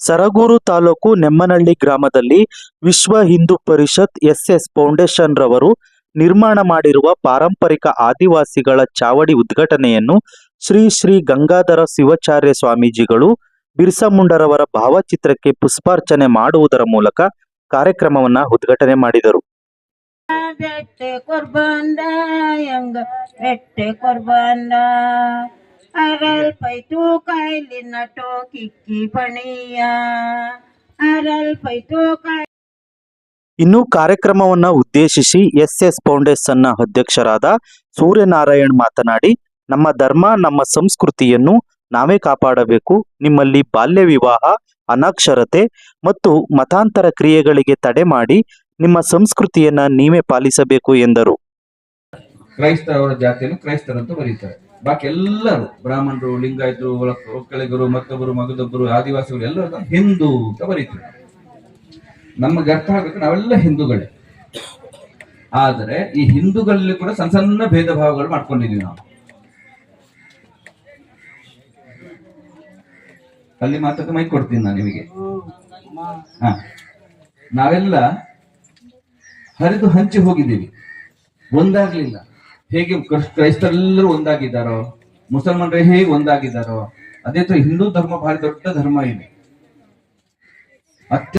ಸರಗೂರು ತಾಲೂಕು ನೆಮ್ಮನಹಳ್ಳಿ ಗ್ರಾಮದಲ್ಲಿ ವಿಶ್ವ Hindu Parishad S S foundation ರವರು ನಿರ್ಮಾಣ ಮಾಡಿರುವ ಪಾರಂಪರಿಕ ಆದಿವಾಸಿಗಳ ಚಾವಡಿ ಉದ್ಘಾಟನೆಯನ್ನು ಶ್ರೀ ಶ್ರೀ ಗಂಗಾಧರ ಶಿವಾಚಾರ್ಯ ಸ್ವಾಮೀಜಿಗಳು ಬಿರ್ಸಾಮುಂಡರವರ ಭಾವಚಿತ್ರಕ್ಕೆ ಪುಷ್ಪಾರ್ಚನೆ ಮಾಡುವುದರ ಮೂಲಕ ಕಾರ್ಯಕ್ರಮವನ್ನು ಉದ್ಘಾಟನೆ ಮಾಡಿದರು. ಅರಲ್ ಪೈತು ಕಾಯ್ಲಿನ ಟೋಕಿಕ್ಕಿ ಬಣಿಯ ಅರಲ್ ಪೈತು ಕಾಯ್ ಇನ್ನು ಕಾರ್ಯಕ್ರಮವನ್ನ ಉದ್ದೇಶಿಸಿ ಎಸ್ಎಸ್ ಫೌಂಡೇಶನ್ನ ಅಧ್ಯಕ್ಷರಾದ ಸೂರ್ಯನಾರಾಯಣ್ ಮಾತನಾಡಿ ನಮ್ಮ ಧರ್ಮ ನಮ್ಮ ಸಂಸ್ಕೃತಿಯನ್ನು ನಾವೇ ಕಾಪಾಡಬೇಕು. ನಿಮ್ಮಲ್ಲಿ ಬಾಲ್ಯ ವಿವಾಹ ಅನಕ್ಷರತೆ ಮತ್ತು ಮತಾಂತರ ಕ್ರಿಯೆಗಳಿಗೆ ತಡೆ ಮಾಡಿ ನಿಮ್ಮ ಸಂಸ್ಕೃತಿಯನ್ನ ನೀವೇ ಪಾಲಿಸಬೇಕು ಎಂದರು. ಕ್ರೈಸ್ತವರ ಜಾತಿಯನ್ನು ಕ್ರೈಸ್ತರು ಅಂತ ಬರೀತಾರೆ. ಬಾಕಿ ಎಲ್ಲರೂ, ಬ್ರಾಹ್ಮಣರು, ಲಿಂಗಾಯತರು ಒಕ್ಕಲಿಗರು, ಮತ್ತೊಬ್ಬರು, ಮಗದೊಬ್ಬರು, ಆದಿವಾಸಿಗಳು ಎಲ್ಲರೂ ಹಿಂದೂ ಅಂತ ಬರೀತೀವಿ ನಮಗೆ ಅರ್ಥ ಆಗ್ಬೇಕು, ನಾವೆಲ್ಲ ಹಿಂದೂಗಳೇ. ಆದರೆ ಈ ಹಿಂದೂಗಳಲ್ಲಿ ಕೂಡ ಸಣ್ಣ ಸಣ್ಣ ಭೇದ ಭಾವಗಳು ಮಾಡ್ಕೊಂಡಿದೀವಿ ನಾವು. ಅಲ್ಲಿ ಮಾತಕ್ಕೆ ಮೈ ಕೊಡ್ತೀನಿ ನಾನು ನಿಮಗೆ. ಹ. ನಾವೆಲ್ಲ ಹರಿದು ಹಂಚಿ ಹೋಗಿದ್ದೀವಿ. ಒಂದಾಗ್ಲಿಲ್ಲ. ಹೇಗೆ ಕ್ರೈಸ್- ಕ್ರೈಸ್ತರೆಲ್ಲರೂ ಒಂದಾಗಿದ್ದಾರೋ, ಮುಸಲ್ಮಾನರೇ ಹೇಗೆ ಒಂದಾಗಿದ್ದಾರೋ, ಅದೇ ತರ ಹಿಂದೂ ಧರ್ಮ ಬಹಳ ದೊಡ್ಡ ಧರ್ಮ ಇದೆ. ಅತ್ಯ